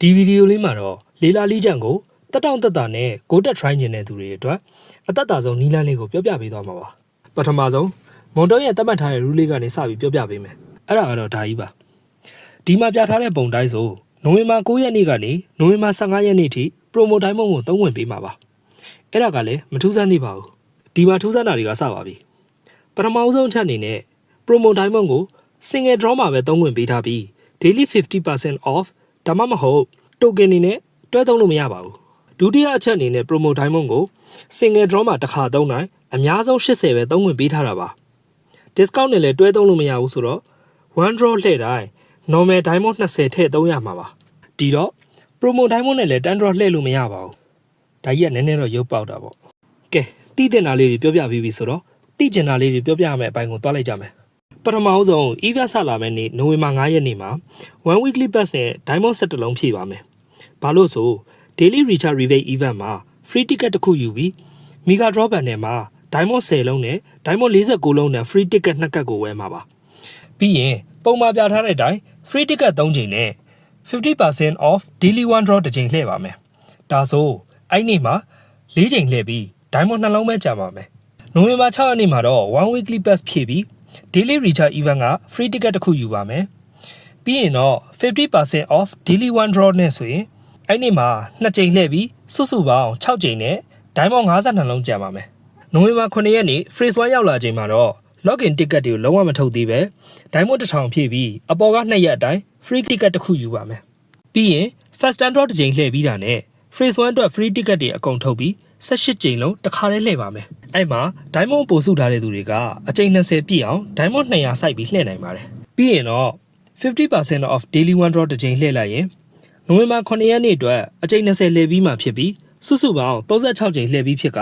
ဒီဗီဒီယိုလေးမှာတော့လေလာလေးချန်ကိုတက်တောင့်တက်တာနဲ့ကိုတက် try ကျင်တဲ့သူတွေအတွက်အသက်တာဆုံးနီးလန်းလေးကိုပြောပြပေးသွားမှာပါပထမဆုံးမွန်တုံးရဲ့တတ်မှတ်ထားတဲ့ rule လေးကနေစပြီးပြောပြပေးမယ်အဲ့ဒါကတော့ဒါကြီးပါဒီမှာပြထားတဲ့ပုံတိုင်းဆိုနိုဝင်ဘာ9ရက်နေ့ကနေနိုဝင်ဘာ15ရက်နေ့ထိ promo တိုင်းမုံကိုသုံးဝင်ပေးမှာပါအဲ့ဒါကလည်းမထူးဆန်းသေးပါဘူးဒီမှာထူးဆန်းတာတွေကစပါပြီပထမအဆုံးအချက်အနေနဲ့ promo တိုင်းမုံကို single draw မှာပဲသုံးဝင်ပေးထားပြီး daily 50% off ဒါမှမဟုတ် token အနေနဲ့တွဲသုံးလို့မရပါဘူးဒုတိယအချက်အနေနဲ့ promo diamond ကို single draw မှာတစ်ခါသုံးနိုင်အများဆုံး80ပဲသုံးဝင်ပေးထားတာပါ discount နဲ့လည်းတွဲသုံးလို့မရဘူးဆိုတော့ one draw လှည့်တိုင်း normal diamond 20ထည့်သုံးရမှာပါဒီတော့ promo diamond နဲ့လည်း 10 draw လှည့်လို့မရပါဘူးဒါကြီးကနည်းနည်းတော့ရုပ်ပေါက်တာပေါ့ကဲတိတင်တာလေးတွေပြောပြပြီးပြီဆိုတော့တိကျင်တာလေးတွေပြောပြရမယ့်အပိုင်းကိုသွားလိုက်ကြမယ် ပထမဆုံး event ဆက်လာမယ့်နေ့နိုဝင်ဘာ9ရက်နေ့မှာ one weekly pass နဲ့ diamond set တစ်လုံးဖြည့်ပါမယ်။ဘာလို့ဆို daily recharge rebate event မှာ free ticket တစ်ခုယူပြီး mega draw band နဲ့မှာ diamond 10လုံးနဲ့ diamond 49လုံးနဲ့ free ticket နှစ်ကတ်ကိုဝယ်မှာပါ။ပြီးရင်ပုံမှန်ပြထားတဲ့အတိုင်း free ticket 3ချိန်နဲ့50% off daily one draw တစ်ချိန်လှည့်ပါမယ်။ဒါဆိုအဲ့နေ့မှာ၄ချိန်လှည့်ပြီး diamond နှလုံးပဲကြာပါမယ်။နိုဝင်ဘာ6ရက်နေ့မှာတော့ one weekly pass ဖြည့်ပြီး daily recharge event က free ticket တစ်ခုယူပါမယ်။ပြီးရင်တော့50% off daily one draw နဲ့ဆိုရင်အဲ့နေ့မှာ2ကြိမ်လှည့်ပြီးစုစုပေါင်း6ကြိမ်နဲ့ diamond 52လုံးကျန်ပါမယ်။နိုဝင်ဘာ9ရက်နေ့ phrase 1ရောက်လာချိန်မှာတော့ login ticket တွေကိုလုံးဝမထုတ်သေးပဲ diamond 1000ဖြည့်ပြီးအပေါ်က2ရက်အတိုင်း free ticket တစ်ခုယူပါမယ်။ပြီးရင် first and draw တစ်ကြိမ်လှည့်ပြီးတာနဲ့ phrase 1အတွက် free ticket တွေအကုန်ထုတ်ပြီး 18ကြိမ်လုံးတစ်ခါတည်းလှည့်ပါမယ်။အဲ့မှာ diamond ပို့စုထားတဲ့သူတွေကအကြိမ်20ပြည့်အောင် diamond 200စိုက်ပြီးလှည့်နိုင်ပါတယ်။ပြီးရင်တော့50% off daily one draw တစ်ကြိမ်လှည့်လိုက်ရင်နိုဝင်ဘာ9ရက်နေ့အတွက်အကြိမ်20လှည့်ပြီးမှဖြစ်ပြီးစုစုပေါင်း36ကြိမ်လှည့်ပြီးဖြစ်က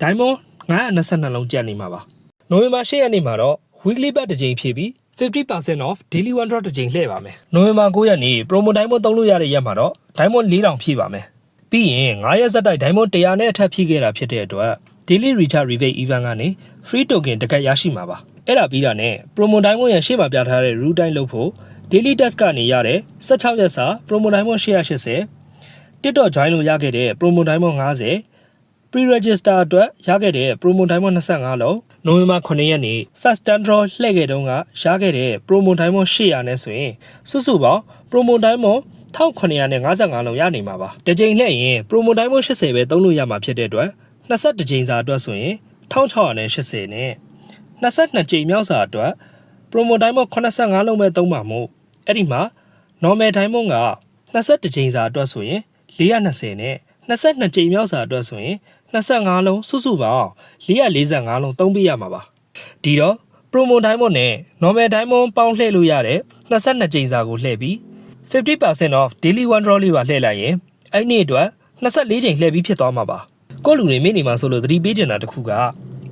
diamond 922လုံးကျန်နေမှာပါ။နိုဝင်ဘာ10ရက်နေ့မှာတော့ weekly bet တစ်ကြိမ်ဖြည့်ပြီး50% off daily one draw တစ်ကြိမ်လှည့်ပါမယ်။နိုဝင်ဘာ9ရက်နေ့ promo diamond သုံးလို့ရတဲ့ရက်မှာတော့ diamond 4000ဖြည့်ပါမယ်။ ပြီးရင်9ရက်ဆက်တိုက် diamond 100နဲ့အထက်ဖြည့်ခဲ့တာဖြစ်တဲ့အတွက် daily recharge rebate event ကနေ free token တစ်ကတ်ရရှိမှာပါ။အဲ့ဒါပြီးတာနဲ့ promo diamond ရဲ့ရှေ့မှာပြထားတဲ့ route တိုင်းလုပ်ဖို့ daily test ကနေရတဲ့16ရက်စာ promo diamond 180 TikTok join လို့ရခဲ့တဲ့ promo diamond 50 pre-register အတွက်ရခဲ့တဲ့ promo diamond 25လုံးနိုဝင်ဘာ9ရက်နေ့ fast stand draw လှည့်ခဲ့တုန်းကရခဲ့တဲ့ promo diamond 800နဲ့ဆိုရင်စုစုပေါင်း promo diamond 1955လုံးရနေမှာပါတစ်ကြိမ်လှည့်ရင် promo diamond 80ပဲသုံးလို့ရမှာဖြစ်တဲ့အတွက်22ကြိမ်စာအတွက်ဆိုရင်1680နဲ့22ကြိမ်မြောက်စာအတွက် promo diamond 85လုံးပဲသုံးပါမို့အဲ့ဒီမှာ normal diamond က22ကြိမ်စာအတွက်ဆိုရင်420နဲ့22ကြိမ်မြောက်စာအတွက်ဆိုရင်25လုံးစုစုပေါင်း445လုံးသုံးပေးရမှာပါဒီတော့ promo diamond နဲ့ normal diamond ပေါင်းလှည့်လို့ရတဲ့22ကြိမ်စာကိုလှည့်ပြီး 50% off daily one draw လေးပါလှည့်လိုက်ရင်အဲ့နေ့အတွက်24ကြိမ်လှည့်ပြီးဖြစ်သွားမှာပါကိုယ့်လူတွေမိနေမှာဆိုလို့သတိပေးချင်တာတစ်ခုက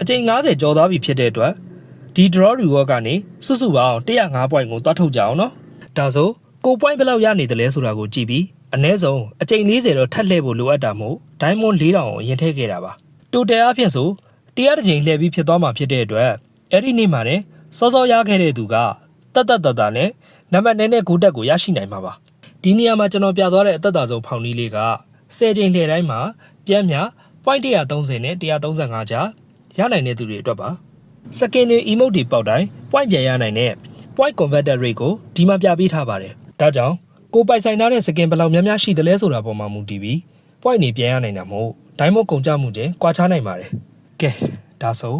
အကြိမ်90ကျော်သွားပြီဖြစ်တဲ့အတွက်ဒီ draw reward ကနေစုစုပေါင်း105 point ကိုတွားထုတ်ကြအောင်နော်ဒါဆိုကို point ဘယ်လောက်ရနေတယ်လဲဆိုတာကိုကြည့်ပြီးအနည်းဆုံးအကြိမ်40တော့ထပ်လှည့်ဖို့လိုအပ်တာမို့ diamond 4000ကိုအရင်ထည့်ခဲ့တာပါတိုတယ်အဖြစ်ဆိုတရားတစ်ကြိမ်လှည့်ပြီးဖြစ်သွားမှာဖြစ်တဲ့အတွက်အဲ့ဒီနေ့မှာねစောစောရခဲ့တဲ့သူကတတ်တတ်တတ်တာနဲ့ နံပါတ်9နဲ့9တက်ကိုရရှိနိုင်မှာပါဒီနေရာမှာကျွန်တော်ပြသွားတဲ့အသက်တာဆုံးဖောင်နည်းလေးက10ကြိမ်လှည့်တိုင်းမှာပြန်မြ point 130နဲ့135ကြားရနိုင်တဲ့သူတွေအတွက်ပါစကင်တွေ emote တွေပေါက်တိုင်း point ပြန်ရနိုင်တဲ့ point converter rate ကိုဒီမှာပြပေးထားပါတယ်ဒါကြောင့်ကိုပိုင်ဆိုင်ထားတဲ့စကင်ဘယ်လောက်များများရှိသလဲဆိုတာပေါ်မှာမူတည်ပြီး point နေပြန်ရနိုင်တာမို့ diamond ကုန်ကြမှုချင်းကွာခြားနိုင်ပါတယ်ကဲဒါဆို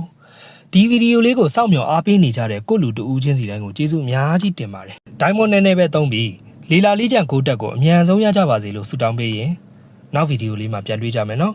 ဒီဗီဒီယိုလေးကိုစောင့်မျှော်အားပေးနေကြတဲ့ကိုလူတူဦးချင်းစီတိုင်းကိုကျေးဇူးအများကြီးတင်ပါတယ် diamond နည်းနည်းပဲသုံးပြီးလီလာလေးချန်ကိုတက်ကိုအမြန်ဆုံးရကြပါစေလို့ဆုတောင်းပေးရင်နောက်ဗီဒီယိုလေးမှာပြန်တွေ့ကြမယ်နော်